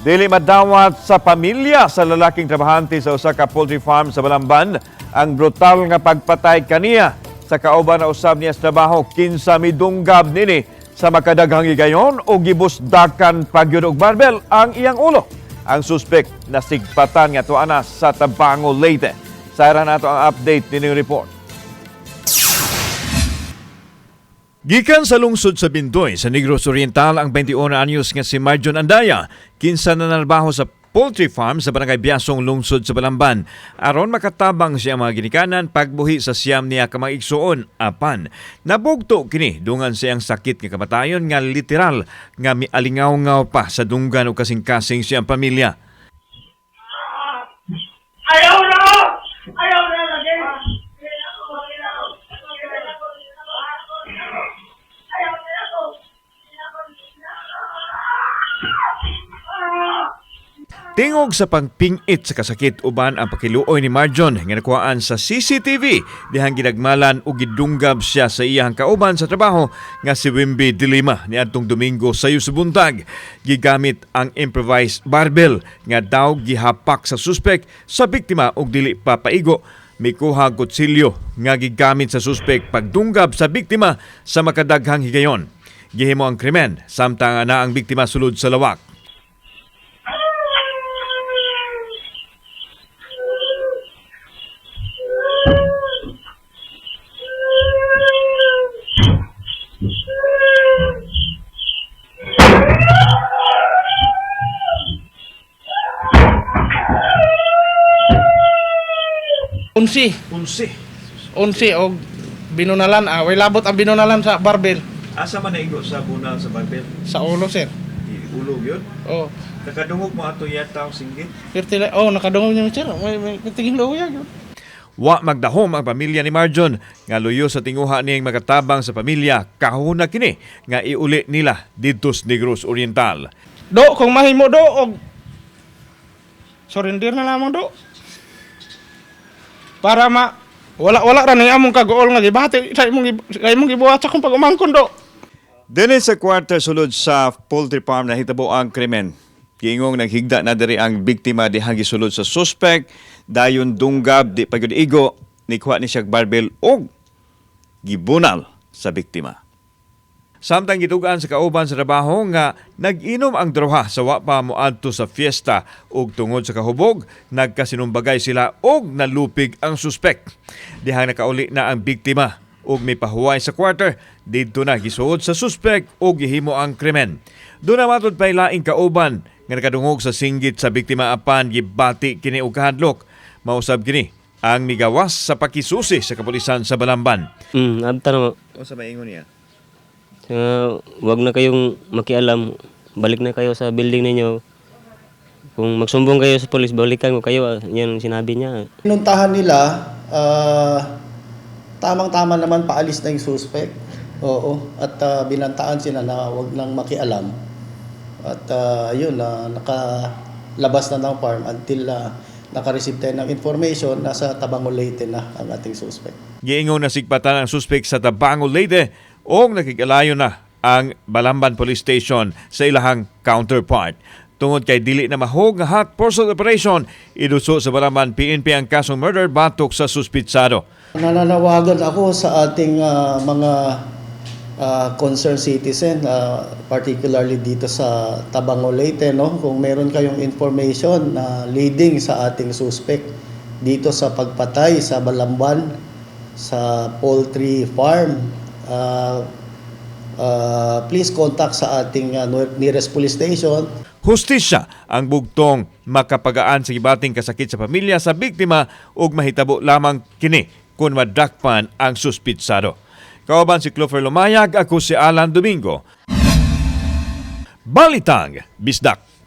Dili madawat sa pamilya sa lalaking trabahante sa usa ka poultry farm sa Balamban ang brutal nga pagpatay kaniya sa kauban na usab niya sa trabaho kinsa midunggab nini sa makadaghang higayon o gibusdakan pagyud og barbel ang iyang ulo. Ang suspek na sigpatan nga tuana sa Tabango Leyte. Sayra nato ang update nining report. Gikan sa lungsod sa Bindoy sa Negros Oriental ang 21 anyos nga si Marjon Andaya, kinsa na nalbaho sa poultry farm sa Barangay Biasong lungsod sa Balamban. Aron makatabang siya mga ginikanan pagbuhi sa siyam niya ka mga apan. Nabugto kini dungan siyang sakit nga kamatayon nga literal nga mialingaw-ngaw pa sa dunggan o kasing-kasing siyang pamilya. Ayaw na! Ayaw na Tingog sa pangpingit sa kasakit uban ang pakiluoy ni Marjon nga nakuhaan sa CCTV dihang ginagmalan o gidunggab siya sa iyang kauban sa trabaho nga si Wimby Dilima ni adtong Domingo sa buntag. Gigamit ang improvised barbell nga daw gihapak sa suspek sa biktima og dili pa paigo mikuha kutsilyo nga gigamit sa suspek pagdunggab sa biktima sa makadaghang higayon. Gihimo ang krimen samtang na ang biktima sulod sa lawak. Unsi, Unsi. unsi og binunalan ah, way labot ang binunalan sa barbell Asa man naigo sa bunal sa barbel? sa ulo sir. Ulog yun? Oh, Nakadungog mo ato yata ang singgit? pirtila. Oh, nakadungog niya sir. May may tingin lo ya. Wa magdahom ang pamilya ni Marjon nga luyo sa tinguha niyang makatabang sa pamilya kahuna kini nga iuli nila dito sa Negros Oriental. Do kung mahimo do og surrender na lamang do. Para ma wala wala ra ning among kagool nga gibati sa imong sa imong gibuhat sa kung pag umangkon do. Dili sa quarter sulod sa poultry farm na hitabo ang krimen. Kiingong naghigda na diri ang biktima dihang gisulod sa suspect dayon dunggab di pagud igo ni kuha ni siya barbel og gibunal sa biktima. Samtang gitugaan sa kauban sa trabaho nga nag-inom ang droha sa wa pa moadto sa fiesta ug tungod sa kahubog nagkasinumbagay sila og nalupig ang suspek. Dihang nakauli na ang biktima ug may pahuway sa quarter didto na gisuod sa suspek ug gihimo ang krimen. Doon na matod pa laing kauban nga nakadungog sa singgit sa biktima apan gibati kini og kahadlok. Mausab kini ang migawas sa pakisusi sa kapulisan sa Balamban. Hmm, abta na O sa maingon niya? Uh, wag na kayong makialam. Balik na kayo sa building ninyo. Kung magsumbong kayo sa polis, balikan ko kayo. Yan ang sinabi niya. Pinuntahan nila, ah, tamang-tama naman paalis na yung suspect. Oo. At ah, binantaan sila na wag nang makialam. At ah, yun, na nakalabas na ng farm until uh, nakareceive tayo ng information nasa Tabango Leyte na ang ating suspect. Giingon na sigpatan ang suspek sa Tabango Leyte o nakikalayo na ang Balamban Police Station sa ilahang counterpart. Tungod kay dili na mahog nga hot pursuit operation, iduso sa Balamban PNP ang kasong murder batok sa suspitsado. Nananawagan ako sa ating ah, mga ah, concerned citizen, ah, particularly dito sa Tabango Leyte, no? kung meron kayong information na leading sa ating suspect dito sa pagpatay sa Balamban, sa poultry farm, ah, ah, please contact sa ating ah, nearest police station Hustisya ang bugtong makapagaan sa gibating kasakit sa pamilya sa biktima ug mahitabo lamang kini kung madakpan ang suspitsado. Kauban si Clover Lumayag, ako si Alan Domingo. Balitang Bisdak.